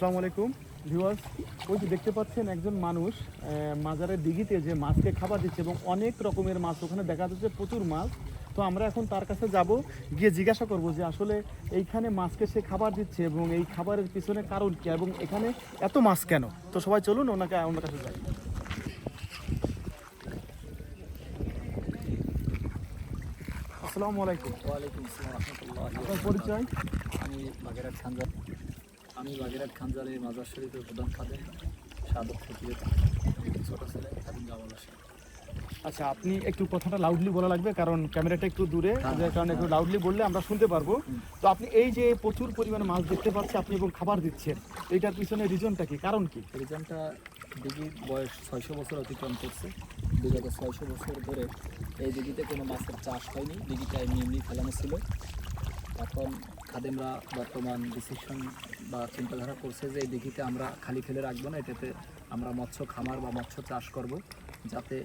আসসালামু আলাইকুম। ভিউয়ার্স ওই যে দেখতে পাচ্ছেন একজন মানুষ মাজারের দিঘিতে যে মাছকে খাবার দিচ্ছে এবং অনেক রকমের মাছ ওখানে দেখা যাচ্ছে প্রচুর মাছ। তো আমরা এখন তার কাছে যাব গিয়ে জিজ্ঞাসা করব যে আসলে এইখানে মাছকে সে খাবার দিচ্ছে এবং এই খাবারের পিছনে কারণ কি এবং এখানে এত মাছ কেন? তো সবাই চলুন ওনাকে ওনার কাছে যাই। আসসালামু আলাইকুম। ওয়ালাইকুম আসসালাম আপনার পরিচয়? আমি বাগেরহাট আমি বাগেরহাট খানজালের মাজার শরীফের প্রধান খাদেম সাদত ফকিরের ছোট ছেলে খাদিম জামাল আচ্ছা আপনি একটু কথাটা লাউডলি বলা লাগবে কারণ ক্যামেরাটা একটু দূরে হ্যাঁ, যে কারণে একটু লাউডলি বললে আমরা শুনতে পারব। তো আপনি এই যে প্রচুর পরিমাণে মাছ দেখতে পাচ্ছি আপনি এবং খাবার দিচ্ছেন এইটার পিছনে রিজনটা কি? কারণ কি? রিজনটা দিঘির বয়স ছয়শো বছর অতিক্রম করছে। বিগত ছয়শো বছর ধরে এই দিঘিতে কোনো মাছের চাষ হয়নি। দিঘিটা এমনি এমনি ফেলানো ছিল। এখন খাদেমরা বর্তমান ডিসিশন বা চিন্তাধারা করছে যে এই দিঘিতে আমরা খালি ফেলে রাখব না, এটাতে আমরা মৎস্য খামার বা মৎস্য চাষ করব, যাতে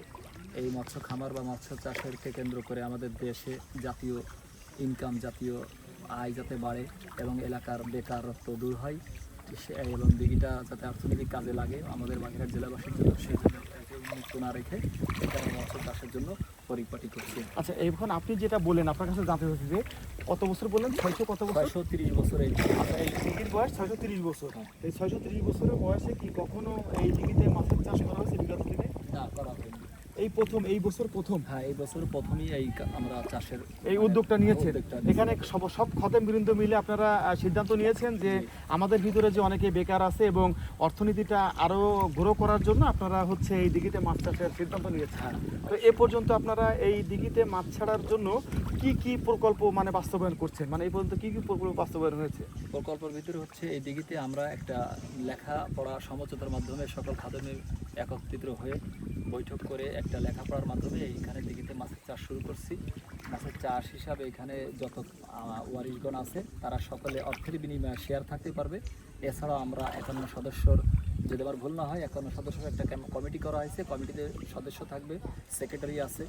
এই মৎস্য খামার বা মৎস্য চাষেরকে কেন্দ্র করে আমাদের দেশে জাতীয় ইনকাম জাতীয় আয় যাতে বাড়ে এবং এলাকার বেকারত্ব দূর হয়। এবং দিঘিটা যাতে অর্থনৈতিক কাজে লাগে, আমাদের বাগেরহাট জেলাবাসীর জন্য সেই জন্য না রেখে এখানে মৎস্য চাষের জন্য পরিপাটি করছি। আচ্ছা এখন আপনি যেটা বলেন আপনার কাছে জানতে হচ্ছে যে কত বছর বললেন? ছয়শো কত বছর? ছয়শো তিরিশ বছর এই আচ্ছা এই বয়স ছয়শো তিরিশ বছর। হ্যাঁ। এই ছয়শো তিরিশ বছরের বয়সে কি কখনো এই দিঘিতে মাছের চাষ করা হয়েছে বিগত দিনে না করা হয়নি। এই প্রথম এই বছর প্রথম? হ্যাঁ এই বছর প্রথমেই এই আমরা চাষের এই উদ্যোগটা নিয়েছেন? এখানে সব সব খতেম বৃন্দ মিলে আপনারা সিদ্ধান্ত নিয়েছেন যে আমাদের ভিতরে যে অনেকে বেকার আছে এবং অর্থনীতিটা আরও গ্রো করার জন্য আপনারা হচ্ছে এই দিঘিতে মাছ চাষের সিদ্ধান্ত নিয়েছেন। হ্যাঁ। তো এ পর্যন্ত আপনারা এই দিঘিতে মাছ ছাড়ার জন্য কি কি প্রকল্প মানে বাস্তবায়ন করছেন? মানে এই পর্যন্ত কি কি প্রকল্প বাস্তবায়ন হয়েছে? প্রকল্পের ভিতরে হচ্ছে এই দিঘিতে আমরা একটা লেখাপড়া সমঝোতার মাধ্যমে সকল খাদমে একত্রিত হয়ে বৈঠক করে একটা লেখাপড়ার মাধ্যমে এইখানে দিঘিতে মাছের চাষ শুরু করছি। মাছের চাষ হিসাবে এখানে যত ওয়ারিশগণ আছে, তারা সকলে অর্থের বিনিময়ে শেয়ার থাকতে পারবে। এছাড়াও আমরা একান্ন সদস্যর, যদি আমার ভুল না হয়, একান্ন সদস্যের একটা কমিটি করা হয়েছে। কমিটিতে সদস্য থাকবে, সেক্রেটারি আছে।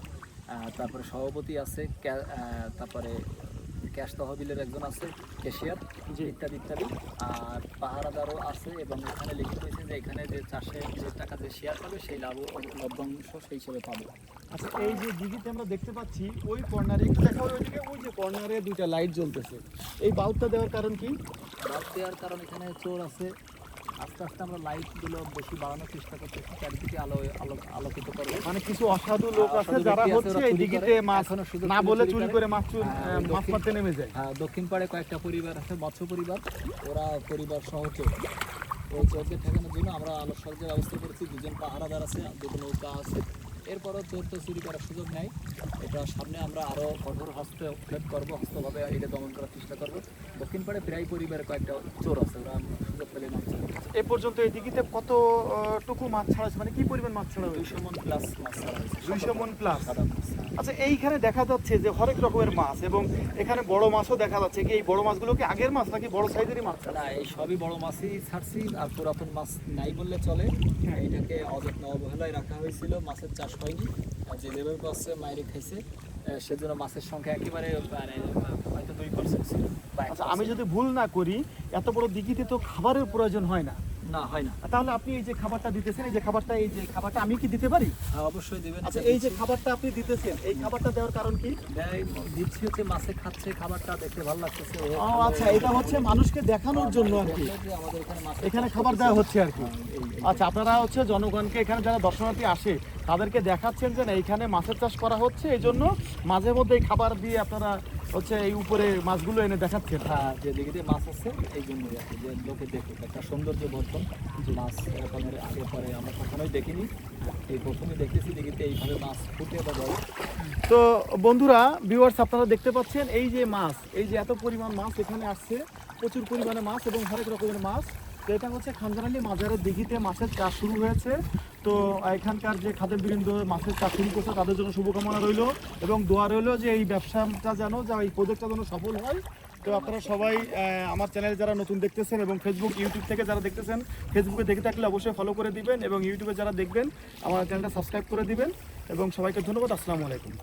তারপরে সভাপতি আছে তারপরে ক্যাশ তহবিলের একজন আছে ক্যাশিয়ার জি। ইত্যাদি ইত্যাদি। আর পাহারাদারও আছে এবং এখানে লিখিত হয়েছে যে এখানে যে চাষে যে টাকা যে শেয়ার পাবে সেই লাভ লভ্যাংশ সেই হিসেবে পাবে। আচ্ছা এই যে দিঘিতে আমরা দেখতে পাচ্ছি ওই কর্নারে একটু দেখা ওইদিকে ওই যে কর্নারে দুইটা লাইট জ্বলতেছে। এই বাল্বটা দেওয়ার কারণ কি? লাভ দেওয়ার কারণ এখানে চোর আছে আস্তে আস্তে আমরা লাইটগুলো বেশি বাড়ানোর চেষ্টা করতেছি চারিদিকে আলো আলো আলোকিত করব মানে কিছু অসাধু লোক আছে যারা হচ্ছে এই দিঘিতে মাছ না বলে চুরি করে। মাছ হ্যাঁ, মাছ মারতে নেমে যায়। হ্যাঁ দক্ষিণ পাড়ে কয়েকটা পরিবার আছে মৎস্য পরিবার। ওরা পরিবার সহ ওই চোরদের ঠেকানোর জন্য আমরা আলোর সজ্জার ব্যবস্থা করেছি। দুজন পাহারাদার আছে দুটো নৌকা আছে। এরপরও চোর তো চুরি করার সুযোগ নেই। এটা সামনে আমরা আরও কঠোর হস্তক্ষেপ করব হস্তভাবে এটা দমন করার চেষ্টা করব। দক্ষিণ পাড়ে প্রায় পরিবারে কয়েকটা চোর আছে ওরা সুযোগ পেলে মাছ এ পর্যন্ত এই দিঘিতে কত আহ, টুকু মাছ ছাড়া হয়েছে? মানে কি পরিমাণ মাছ ছাড়া হয়েছে? দুইশো মন প্লাস মাছ ছাড়া হয়েছে দুইশো মন প্লাস আচ্ছা এইখানে দেখা যাচ্ছে যে হরেক রকমের মাছ এবং এখানে বড় মাছও দেখা যাচ্ছে। কি এই বড় মাছগুলো কি আগের মাছ নাকি বড় সাইজেরই মাছ? না এই সবই বড় মাছই ছাড়ছি আর পুরাতন মাছ নাই বললে চলে। এটাকে অযত্ন অবহেলায় রাখা হয়েছিল মাছের চাষ হয়নি। আর যে লেবার পাচ্ছে মাইরে খাইছে সেজন্য মাছের সংখ্যা একেবারে মানে হয়তো দুই পার্সেন্ট ছিল আচ্ছা আমি যদি ভুল না করি এত বড় দিঘিতে তো খাবারের প্রয়োজন হয় না। না হয় না। তাহলে আপনি এই যে খাবারটা দিতেছেন এই যে খাবারটা এই যে খাবারটা আমি কি দিতে পারি? হ্যাঁ অবশ্যই দেবেন। আচ্ছা এই যে খাবারটা আপনি দিতেছেন এই খাবারটা দেওয়ার কারণ কি? দিচ্ছি হচ্ছে মাছে খাচ্ছে খাবারটা দেখতে ভালো লাগতেছে ও আচ্ছা এটা হচ্ছে মানুষকে দেখানোর জন্য আর কি। এখানে খাবার দেওয়া হচ্ছে আর কি। হ্যাঁ, আচ্ছা আপনারা হচ্ছে জনগণকে এখানে যারা দর্শনার্থী আসে তাদেরকে দেখাচ্ছেন যে না এইখানে মাছের চাষ করা হচ্ছে এই জন্য মাঝে মধ্যে এই খাবার দিয়ে আপনারা হচ্ছে এই উপরে মাছগুলো এনে দেখাচ্ছেন। হ্যাঁ যে দিঘিতে মাছ আছে এই জন্যই আর যে লোকে দেখুক একটা সৌন্দর্য বর্তন মাছ এরকমের আগে পরে আমরা কখনোই দেখিনি। এই প্রথমে দেখতেছি দিঘিতে এইভাবে মাছ ফুটে বা বড় তো বন্ধুরা ভিউয়ার্স আপনারা দেখতে পাচ্ছেন এই যে মাছ এই যে এত পরিমাণ মাছ এখানে আসছে প্রচুর পরিমাণে মাছ এবং হরেক রকমের মাছ। তো এটা হচ্ছে খানজানালি মাজারের দিঘিতে মাছের চাষ শুরু হয়েছে। তো এখানকার যে খাদ্য বৃন্দ মাছের চাষ শুরু করছে, তাদের জন্য শুভকামনা রইল এবং দোয়া রইল যে এই ব্যবসাটা যেন, যা এই প্রজেক্টটা যেন সফল হয়। তো আপনারা সবাই আমার চ্যানেল যারা নতুন দেখতেছেন এবং ফেসবুক ইউটিউব থেকে যারা দেখতেছেন ফেসবুকে দেখে থাকলে অবশ্যই ফলো করে দিবেন এবং ইউটিউবে যারা দেখবেন, আমার চ্যানেলটা সাবস্ক্রাইব করে দিবেন। এবং সবাইকে ধন্যবাদ, আসসালামু আলাইকুম।